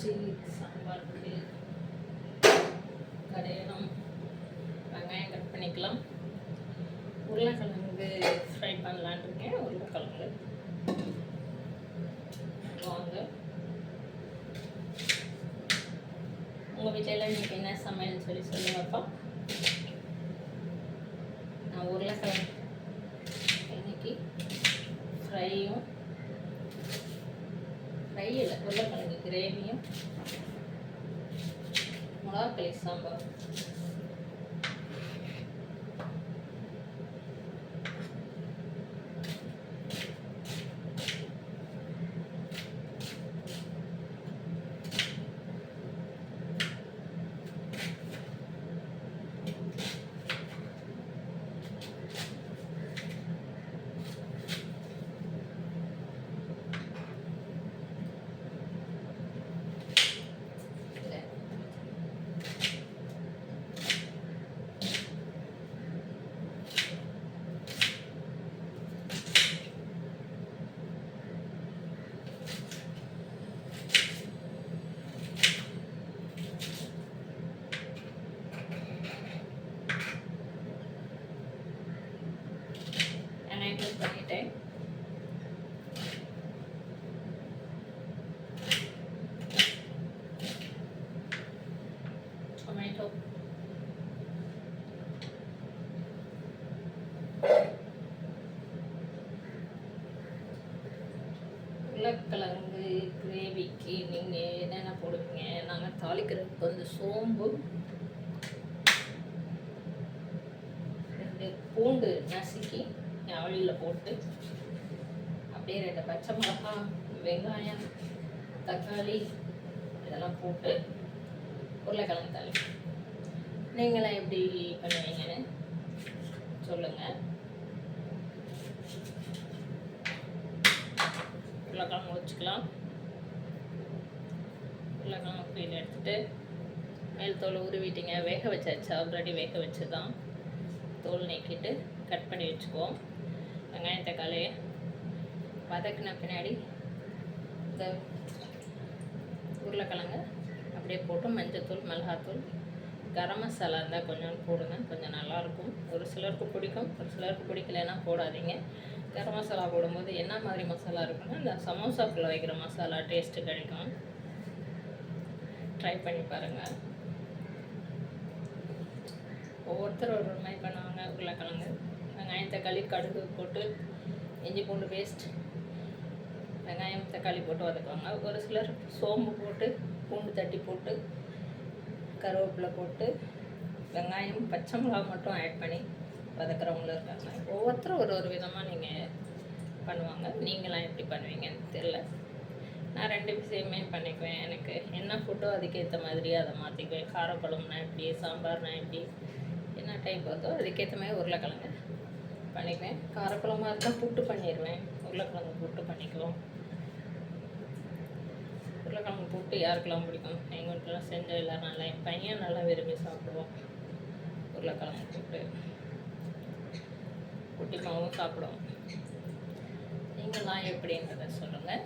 வச்சு சாம்பாருக்கு கடையணும் வெங்காயம் கட் பண்ணிக்கலாம். உருளைக்கிழங்கு ஃப்ரை பண்ணலான்னு இருக்கேன். உருளைக்கிழங்கு. வாங்க. உங்கள் வீட்டில் இன்றைக்கி என்ன சமையல்னு சொல்லி சொல்லுங்கப்பா. நான் உருளைக்கிழங்கு இன்னைக்கு ஃப்ரையும் ஃப்ரை இல்லை உருளைக்கிழங்கு கிரேவியும் மிளகாக்களி சாம்பார். வெங்காயம் பண்ணிட்டேன் டொமேட்டோ உருளைக்கிழங்கு கிரேவிக்கு நீங்கள் என்னென்ன போடுவீங்க? நாங்கள் தாளிக்கிறதுக்கு வந்து சோம்பு ரெண்டு பூண்டு நசுக்கி ஆவியில் போட்டு அப்படியே ரெண்டு பச்சை மிளகா வெங்காயம் தக்காளி இதெல்லாம் போட்டு உருளைக்கிழங்கு தள்ளி. நீங்களாம் எப்படி பண்ணுவீங்கன்னு சொல்லுங்கள் உருளைக்கிழங்கு வச்சுக்கலாம் உருளைக்கிழங்கு கீழே எடுத்துட்டு மேல் தோல் உருவிட்டீங்க. வேக வச்சாச்சு. ஆல்ரெடி வேக வச்சு தான் தோல் நீக்கிட்டு கட் பண்ணி வச்சுக்குவோம். வெங்காயம் தக்காளி வதக்கின பின்னாடி இந்த உருளைக்கிழங்கு அப்படியே போட்டு மஞ்சத்தூள் மிளகாத்தூள் கரம் மசாலா இருந்தால் கொஞ்சம் போடுங்க. கொஞ்சம் நல்லாயிருக்கும். ஒரு சிலருக்கு பிடிக்கும் ஒரு சிலருக்கு பிடிக்கலைன்னா போடாதீங்க. கரம் மசாலா போடும்போது என்ன மாதிரி மசாலா இருக்குன்னா இந்த சமோசாக்குள்ளே வைக்கிற மசாலா டேஸ்ட்டு கிடைக்கும். ட்ரை பண்ணி பாருங்கள் ஒவ்வொருத்தர் ஒரு ஒரு மாதிரி பண்ணுவாங்க உருளைக்கிழங்கு. வெங்காயம் தக்காளி கடுகு போட்டு இஞ்சி பூண்டு பேஸ்ட் வெங்காயம் தக்காளி போட்டு வதக்குவாங்க. ஒரு சிலர் சோம்பு போட்டு பூண்டு தட்டி போட்டு கருவேப்பிலை போட்டு வெங்காயம் பச்சை மிளகா மட்டும் ஆட் பண்ணி வதக்குறவங்களும் இருக்காங்க. ஒவ்வொருத்தரும் ஒரு ஒரு விதமாக நீங்கள் பண்ணுவாங்க. நீங்களாம் எப்படி பண்ணுவீங்கன்னு தெரில நான் ரெண்டு விஷயமே பண்ணிக்குவேன். எனக்கு என்ன ஃபுட்டோ அதுக்கேற்ற மாதிரி அதை மாற்றிக்குவேன் காரக்குழம்புனா எப்படி சாம்பார்னா எப்படி என்ன டைப் வருதோ அதுக்கேற்ற மாதிரி உருளைக்கிழங்கு பண்ணிக்குவேன். காரக்குழம்பாக இருந்தால் புட்டு பண்ணிடுவேன் உருளைக்கிழங்கு புட்டு பண்ணிக்குவோம். உருளைக்கிழங்கு புட்டு யாருக்கெல்லாம் பிடிக்கும்? எங்கள் வீட்டில் செஞ்ச எல்லாரும் நல்லா என் பையன் நல்லா விரும்பி சாப்பிடுவோம் உருளைக்கிழங்கு புட்டு. குட்டி மாவும் சாப்பிடுவோம். நீங்களாம் எப்படின்றத சொல்லுங்கள்